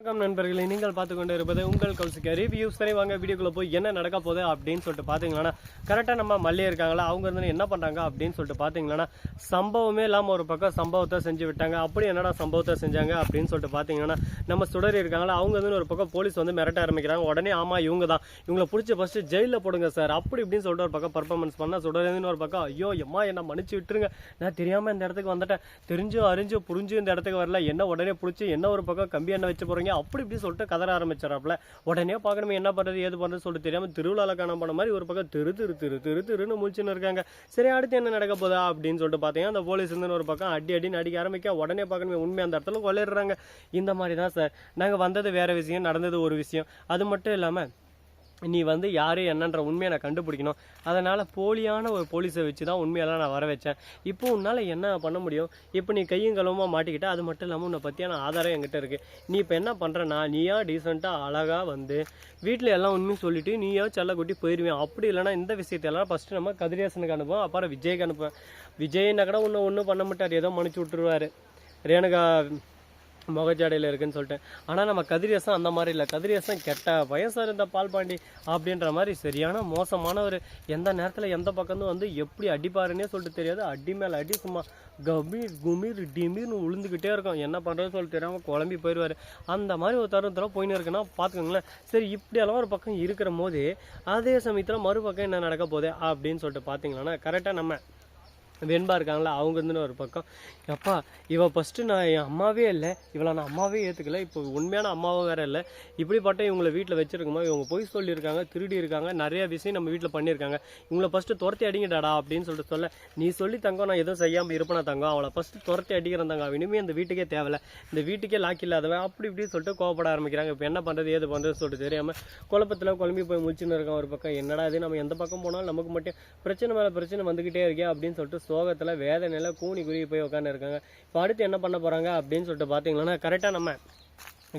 வணக்கம் நண்பர்களே நீங்கள் பார்த்து கொண்டு இருப்பது உங்கள் கௌசிக்க ரிவ்யூஸ் சரி வாங்க வீடியோக்குள்ளே போய் என்ன நடக்க போகுது அப்படின்னு சொல்லிட்டு பார்த்தீங்கன்னா கரெக்டாக நம்ம மல்லியே இருக்காங்களா அவங்க இருந்து என்ன பண்ணுறாங்க அப்படின்னு சொல்லிட்டு பார்த்தீங்கன்னா சம்பவமே இல்லாமல் ஒரு பக்கம் சம்பவத்தை செஞ்சு விட்டாங்க. அப்படி என்னடா சம்பவத்தை செஞ்சாங்க அப்படின்னு சொல்லிட்டு பார்த்தீங்கன்னா நம்ம சுடரி இருக்காங்களா அவங்க வந்து ஒரு பக்கம் போலீஸ் வந்து மிரட்ட ஆரம்பிக்கிறாங்க. உடனே ஆமாம் இவங்க தான் இவங்களை பிடிச்சி ஃபஸ்ட்டு ஜெயிலில் போடுங்க சார் அப்படி இப்படின்னு சொல்லிட்டு ஒரு பக்கம் பர்ஃபார்மன்ஸ் பண்ணால் சுடரின்னு ஒரு பக்கம் ஐயோ எம்மா என்ன மன்னிச்சு விட்டுருங்க. நான் தெரியாமல் இந்த இடத்துக்கு வந்துட்டேன். தெரிஞ்சு அறிஞ்சு புரிஞ்சு இந்த இடத்துக்கு வரல. என்ன உடனே பிடிச்சி என்ன ஒரு பக்கம் கம்பி என்ன வச்சு போகிறீங்க போறீங்க அப்படி இப்படி சொல்லிட்டு கதற ஆரம்பிச்சிடறாப்புல. உடனே பார்க்கணுமே என்ன பண்றது ஏது பண்றது சொல்லிட்டு தெரியாமல் திருவிழாவில் காண போன மாதிரி ஒரு பக்கம் திரு திரு திரு திரு திருன்னு முழிச்சுன்னு இருக்காங்க. சரி அடுத்து என்ன நடக்க போதா அப்படின்னு சொல்லிட்டு பார்த்தீங்கன்னா அந்த போலீஸ் இருந்து ஒரு பக்கம் அடி அடி நடிக்க ஆரம்பிக்க உடனே பார்க்கணுமே உண்மை அந்த இடத்துல கொள்ளையிடுறாங்க இந்த மாதிரி தான் சார். நாங்கள் வந்தது வேற விஷயம் நடந்தது ஒரு விஷயம். அது மட்டும் இல்லாமல் நீ வந்து யார் என்னன்ற உண்மையை நான் கண்டுபிடிக்கணும். அதனால் போலியான ஒரு போலீஸை வச்சு தான் உண்மையெல்லாம் நான் வர வச்சேன் இப்போ உன்னால் என்ன பண்ண முடியும்? இப்போ நீ கையும் கலவமாக மாட்டிக்கிட்ட அது மட்டும் இல்லாமல் உன்னை பற்றியான ஆதாரம் என்கிட்ட இருக்குது நீ இப்போ என்ன பண்ணுறனா நீயா டீசெண்டாக அழகாக வந்து வீட்டில் எல்லாம் உண்மையும் சொல்லிவிட்டு நீயா செல்ல கூட்டி போயிடுவேன் அப்படி இல்லைன்னா இந்த விஷயத்தையெல்லாம் ஃபஸ்ட்டு நம்ம கதிரேசனுக்கு அனுப்புவோம் அப்புறம் விஜய்க்கு அனுப்புவேன் விஜய்னா கூட ஒன்றும் ஒன்றும் பண்ண மாட்டார் ஏதோ மன்னிச்சு விட்டுருவார். ரேணுகா முகஜாடையில் இருக்குன்னு சொல்லிட்டு. ஆனால் நம்ம கதிரியசம் அந்த மாதிரி இல்லை. கதிரியசம் கெட்ட வயசாக இருந்த பால்பாண்டி அப்படின்ற மாதிரி சரியான மோசமான ஒரு எந்த நேரத்தில் எந்த பக்கம் வந்து எப்படி அடிப்பாருன்னே சொல்லிட்டு தெரியாது. அடி மேலே அடி சும்மா கபீர் குமீர் டிமீர்னு விழுந்துக்கிட்டே இருக்கும். என்ன பண்ணுறதுன்னு சொல்லிட்டு தெரியாமல் குழம்பி போயிடுவார். அந்த மாதிரி ஒரு தருணத்தில் போயின்னு இருக்குன்னா பார்த்துக்கோங்களேன் சரி இப்படியெல்லாம் ஒரு பக்கம் இருக்கிற போது அதே சமயத்தில் மறுபக்கம் என்ன நடக்க போகுது அப்படின்னு சொல்லிட்டு பார்த்தீங்கன்னா கரெக்டாக நம்ம வெண்பா இருக்காங்களா? அவங்க இருந்துன்னு ஒரு பக்கம். எப்பா இவள் ஃபஸ்ட்டு நான் என் அம்மாவே இல்லை. இவளை நான் அம்மாவே ஏற்றுக்கல இப்போ உண்மையான அம்மாவும் வேறு இல்லை. இப்படிப்பட்ட இவங்களை வீட்டில் வச்சுருக்குமா இவங்க பொய் சொல்லியிருக்காங்க திருடி இருக்காங்க நிறைய விஷயம் நம்ம வீட்டில் பண்ணியிருக்காங்க. இவங்களை ஃபஸ்ட்டு துரத்தி அடிங்கடாடா அப்படின்னு சொல்லிட்டு சொல்ல நீ சொல்லி தங்கம் நான் எதுவும் செய்யாமல் இருப்பேனா தங்கம்? அவளை ஃபஸ்ட்டு துரத்தி அடிக்கிறேன் தங்கம். இனிமேல் இந்த வீட்டுக்கே தேவையில்ல. இந்த வீட்டுக்கே லாக்கி இல்லாதவன். அப்படி இப்படி சொல்லிட்டு கோவப்பட ஆரம்பிக்கிறாங்க. இப்போ என்ன பண்ணுறது ஏது பண்ணுறதுன்னு சொல்லிட்டு தெரியாமல் குழப்பத்தில் குழம்பி போய் முடிச்சுன்னு இருக்கான் ஒரு பக்கம். என்னடா இது? நம்ம எந்த பக்கம் போனாலும் நமக்கு மட்டும் பிரச்சனை மேலே பிரச்சனை வந்துக்கிட்டே இருக்கே அப்படின்னு சொல்லிட்டு சோகத்தில் வேதனையில் கூனி குறுகி போய் உட்காந்துருக்காங்க இப்போ அடுத்து என்ன பண்ண போகிறாங்க அப்படின்னு சொல்லிட்டு பார்த்தீங்கன்னா கரெக்டாக நம்ம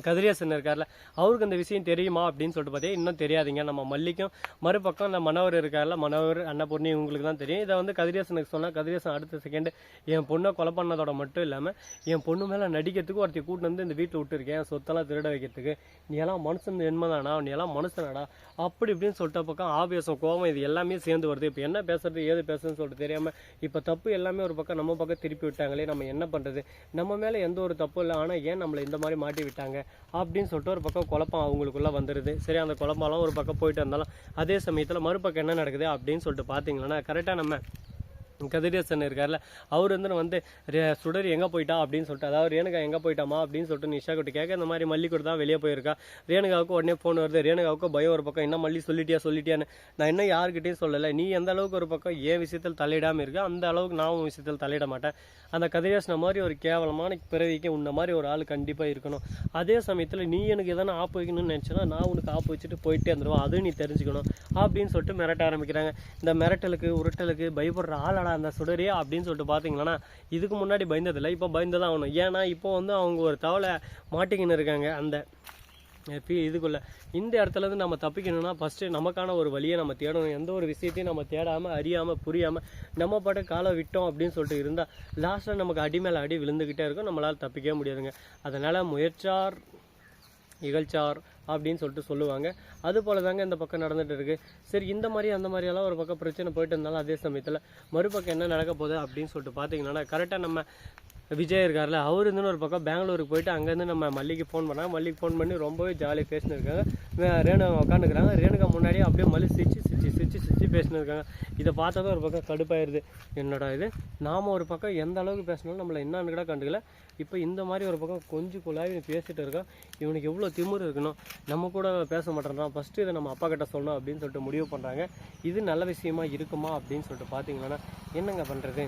கதிரேசன் இருக்கார்ல அவருக்கு அந்த விஷயம் தெரியுமா அப்படின்னு சொல்லிட்டு பார்த்தீங்கன்னா இன்னும் தெரியாதுங்க. நம்ம மல்லிக்கும் மறுபக்கம் அந்த மனவர் இருக்கார்ல மனோவர் அன்னபூர்ணி இவங்களுக்கு தான் தெரியும். இதை வந்து கதிரேசனுக்கு சொன்னால் கதிரேசன் அடுத்த செகண்ட் என் பொண்ணை கொலை பண்ணதோட மட்டும் இல்லாமல் என் பொண்ணு மேலே நடிக்கிறதுக்கு ஒருத்தி கூட்டு வந்து இந்த வீட்டில் விட்டுருக்கேன். சொத்தெல்லாம் திருட வைக்கிறதுக்கு. நீ எல்லாம் மனுஷன் என்மதானா நீ எல்லாம் மனுஷனடா? அப்படி இப்படின்னு சொல்லிட்ட பக்கம் ஆவேசம் கோபம் இது எல்லாமே சேர்ந்து வருது. இப்போ என்ன பேசுறது ஏது பேசுறதுன்னு சொல்லிட்டு தெரியாமல் இப்போ தப்பு எல்லாமே ஒரு பக்கம் நம்ம பக்கம் திருப்பி விட்டாங்களே நம்ம என்ன பண்ணுறது நம்ம மேலே எந்த ஒரு தப்பும் இல்லை. ஆனால் ஏன் நம்மளை இந்த மாதிரி மாட்டி விட்டாங்க? அப்படின்னு சொல்லிட்டு ஒரு பக்கம் குழப்பம் அவங்களுக்குள்ள வந்துடுது சரி அந்த குழப்பம்லாம் ஒரு பக்கம் போயிட்டு இருந்தாலும் அதே சமயத்தில் மறுபக்கம் என்ன நடக்குது அப்படின்னு சொல்லிட்டு பார்த்தீங்கன்னா கரெக்டாக நம்ம கதிரேசன் இருக்கார்ல அவர் வந்து வந்து சுடர் எங்கே போயிட்டா? அப்படின்னு சொல்லிட்டு அதாவது ரேணுகா எங்கே போயிட்டாமா அப்படின்னு சொல்லிட்டு நிஷா கிட்ட கேட்க இந்த மாதிரி மல்லிக்கூட தான் வெளியே போயிருக்கா? ரேணுகாவுக்கு உடனே ஃபோன் வருது. ரேணுகாவுக்கு பயம் ஒரு பக்கம். என்ன மல்லி சொல்லிட்டியா சொல்லிட்டியான்னு? நான் இன்னும் யாருக்கிட்டையும் சொல்லலை. நீ எந்த அளவுக்கு ஒரு பக்கம் ஏன் விஷயத்தில் தலையிடாமல் இருக்க அந்த அளவுக்கு நான் உன் விஷயத்தில் தலையிட மாட்டேன். அந்த கதிரேசனை மாதிரி ஒரு கேவலமான பிறவிக்கு உன்ன மாதிரி ஒரு ஆள் கண்டிப்பாக இருக்கணும். அதே சமயத்தில் நீ எனக்கு எதனா ஆப்பு வைக்கணும்னு நினச்சினா நான் உனக்கு ஆப்பு வச்சுட்டு போயிட்டே இருந்துருவேன். அதுவும் நீ தெரிஞ்சுக்கணும். அப்படின்னு சொல்லிட்டு மிரட்ட ஆரம்பிக்கிறாங்க. இந்த மிரட்டலுக்கு உருட்டலுக்கு பயப்படுற ஆளாட அந்த சுடரியா அப்படின்னு சொல்லிட்டு பார்த்தீங்கன்னா இதுக்கு முன்னாடி பயந்ததில்லை. இப்போ பயந்துதான் ஆகணும். ஏன்னா இப்போ வந்து அவங்க ஒரு தவளை மாட்டிக்கின்னு இருக்காங்க. அந்த இப்போ இதுக்குள்ள இந்த இடத்துல இருந்து நம்ம தப்பிக்கணும்னா ஃபஸ்ட்டு நமக்கான ஒரு வழியை நம்ம தேடணும். எந்த ஒரு விஷயத்தையும் நம்ம தேடாமல் அறியாமல் புரியாமல் நம்ம பாட்டு காலை விட்டோம் அப்படின்னு சொல்லிட்டு இருந்தால் லாஸ்ட்டில் நமக்கு அடி மேலே அடி விழுந்துக்கிட்டே இருக்கும். நம்மளால் தப்பிக்கவே முடியாதுங்க. அதனால் முயற்சார் இகழ்ச்சார் அப்படின்னு சொல்லிட்டு சொல்லுவாங்க. அது போல தாங்க இந்த பக்கம் நடந்துட்டு இருக்கு. சரி இந்த மாதிரி அந்த மாதிரியெல்லாம் ஒரு பக்கம் பிரச்சனை போயிட்டு இருந்தாலும் அதே சமயத்தில் மறுபக்கம் என்ன நடக்க போகுது அப்படின்னு சொல்லிட்டு பார்த்தீங்கன்னா கரெக்டாக நம்ம விஜய் இருக்கார்ல அவர் இருந்துன்னு ஒரு பக்கம் பெங்களூருக்கு போயிட்டு அங்கேருந்து நம்ம மல்லிக்கு ஃபோன் பண்ணாங்க. மல்லிக்கு ஃபோன் பண்ணி ரொம்பவே ஜாலியாக பேசினிருக்காங்க ரேணுகா உட்காந்துக்கிறாங்க ரேணுகா முன்னாடியே அப்படியே பேசினு இருக்காங்க இதை பார்த்ததும் ஒரு பக்கம் கடுப்பாயிருது. என்னடா இது? நாம் ஒரு பக்கம் எந்த அளவுக்கு பேசினாலும் நம்மளை என்னான்னு கூட கண்டுக்கல. இப்போ இந்த மாதிரி ஒரு பக்கம் கொஞ்சம் குழாவி பேசிட்டு இருக்கான். இவனுக்கு எவ்வளோ திமிரு இருக்கணும்? நம்ம கூட பேச மாட்டேன்றான். ஃபஸ்ட்டு இதை நம்ம அப்பா கிட்ட சொல்லணும் அப்படின்னு சொல்லிட்டு முடிவு பண்ணுறாங்க இது நல்ல விஷயமா இருக்குமா அப்படின்னு சொல்லிட்டு பார்த்தீங்கன்னா என்னங்க பண்ணுறது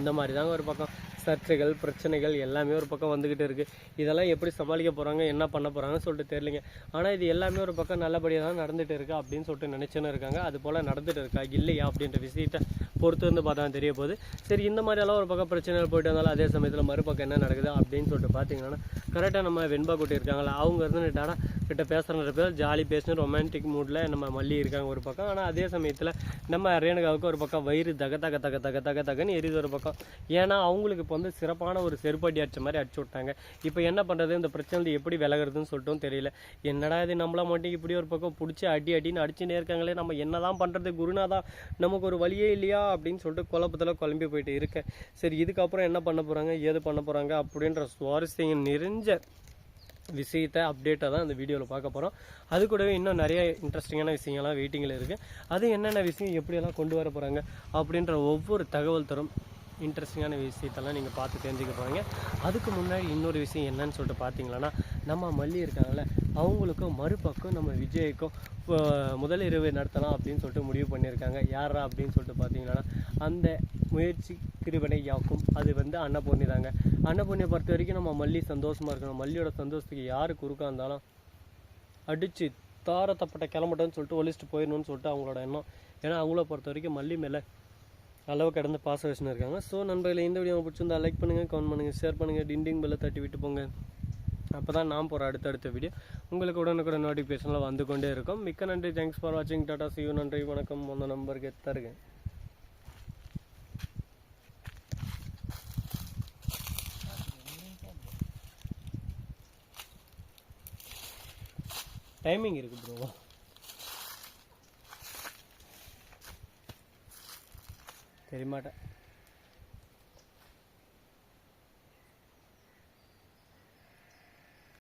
இந்த மாதிரி தாங்க ஒரு பக்கம். சர்ச்சைகள் பிரச்சனைகள் எல்லாமே ஒரு பக்கம் வந்துக்கிட்டு இருக்குது இதெல்லாம் எப்படி சமாளிக்க போகிறாங்க என்ன பண்ண போகிறாங்கன்னு சொல்லிட்டு தெரியலங்க. ஆனால் இது எல்லாமே ஒரு பக்கம் நல்லபடியாக தான் நடந்துகிட்டு இருக்கா அப்படின்னு சொல்லிட்டு நினச்சின்னு இருக்காங்க. அது போல் நடந்துட்டு இருக்கா இல்லையா அப்படின்ற விஷயத்தை பொறுத்து வந்து பார்த்தா தெரிய போகுது. சரி இந்த மாதிரியெல்லாம் ஒரு பக்கம் பிரச்சனைகள் போயிட்டு வந்தாலும் அதே சமயத்தில் மறுபக்கம் என்ன நடக்குது அப்படின்னு சொல்லிட்டு பார்த்தீங்கன்னா கரெக்டாக நம்ம வெண்பா குட்டி இருக்காங்களா அவங்க இருந்துட்டானா கிட்ட பேசுகிற பேர் ஜாலி பேசணும் ரொமான்டிக் மூடில் நம்ம மல்லி இருக்காங்க ஒரு பக்கம். ஆனால் அதே சமயத்தில் நம்ம ரேணுகாவுக்கு ஒரு பக்கம் வயிறு தக தக தக தக தக தகன்னு எரியுது ஒரு பக்கம். ஏன்னா அவங்களுக்கு இப்போ வந்து சிறப்பான ஒரு செருப்படி அடிச்ச மாதிரி அடிச்சு விட்டாங்க. இப்போ என்ன பண்ணுறது இந்த பிரச்சனை எப்படி விலகுறதுன்னு சொல்லிட்டும் தெரியல. என்னடா இது நம்மள மட்டும் இப்படி ஒரு பக்கம் பிடிச்சி அடி அடின்னு அடிச்சுனே இருக்காங்களே நம்ம என்னதான் பண்ணுறது குருநாதா நமக்கு ஒரு வழியே இல்லையா? அப்படின்னு சொல்லிட்டு குழப்பத்தில் குழம்பி போயிட்டு இருக்கேன். சரி இதுக்கப்புறம் என்ன பண்ண போகிறாங்க ஏது பண்ண போகிறாங்க அப்படின்ற சுவாரஸ்யம் நிறைஞ்ச விஷயத்தை அப்டேட்டாக தான் இந்த வீடியோவில் பார்க்க போகிறோம் அது கூடவே இன்னும் நிறைய இன்ட்ரெஸ்டிங்கான விஷயங்கள்லாம் வெயிட்டிங்கில் இருக்குது அது என்னென்ன விஷயம் எப்படியெல்லாம் கொண்டு வர போகிறாங்க அப்படின்ற ஒவ்வொரு தகவல் தரும். இன்ட்ரெஸ்டிங்கான விஷயத்தெல்லாம் நீங்கள் பார்த்து தெரிஞ்சுக்க போகிறீங்க அதுக்கு முன்னாடி இன்னொரு விஷயம் என்னன்னு சொல்லிட்டு பார்த்தீங்களன்னா நம்ம மல்லி இருக்காங்கல்ல அவங்களுக்கும் மறுபக்கம் நம்ம விஜய்க்கும் முதல் இரவு நடத்தலாம் அப்படின்னு சொல்லிட்டு முடிவு பண்ணியிருக்காங்க. யாரா அப்படின்னு சொல்லிட்டு பார்த்தீங்கன்னா அந்த முயற்சி கிருபனை யாக்கும். அது வந்து அன்னபூர்ணி தாங்க. அன்னபூர்ணியை பொறுத்த வரைக்கும் நம்ம மல்லி சந்தோஷமாக இருக்கணும். மல்லியோட சந்தோஷத்துக்கு யார் குறுக்காக இருந்தாலும் அடித்து தாரத்தப்பட்ட கிளம்பட்டோன்னு சொல்லிட்டு ஒழிச்சிட்டு போயிடணும்னு சொல்லிட்டு அவங்களோட எண்ணம். ஏன்னா அவங்கள பொறுத்த வரைக்கும் மல்லி மேலே அளவு கடந்து பாச வச்சுன்னு இருக்காங்க. ஸோ நண்பர்களை இந்த வீடியோ பிடிச்சிருந்தா லைக் பண்ணுங்கள் கமெண்ட் பண்ணுங்கள் ஷேர் பண்ணுங்கள் டிண்டிங் பெல்லை தட்டி விட்டு போங்க. அப்போ தான் நான் போகிற அடுத்தடுத்த வீடியோ உங்களுக்கு உடனுக்குடன் நோட்டிஃபிகேஷனில் வந்து கொண்டே இருக்கும். மிக்க நன்றி. தேங்க்ஸ் ஃபார் வாட்சிங் டாடா சியூ நன்றி வணக்கம். அந்த நம்பருக்கு தருங்க டைமிங் இருக்குது ப்ரோ തെരുമാട്ട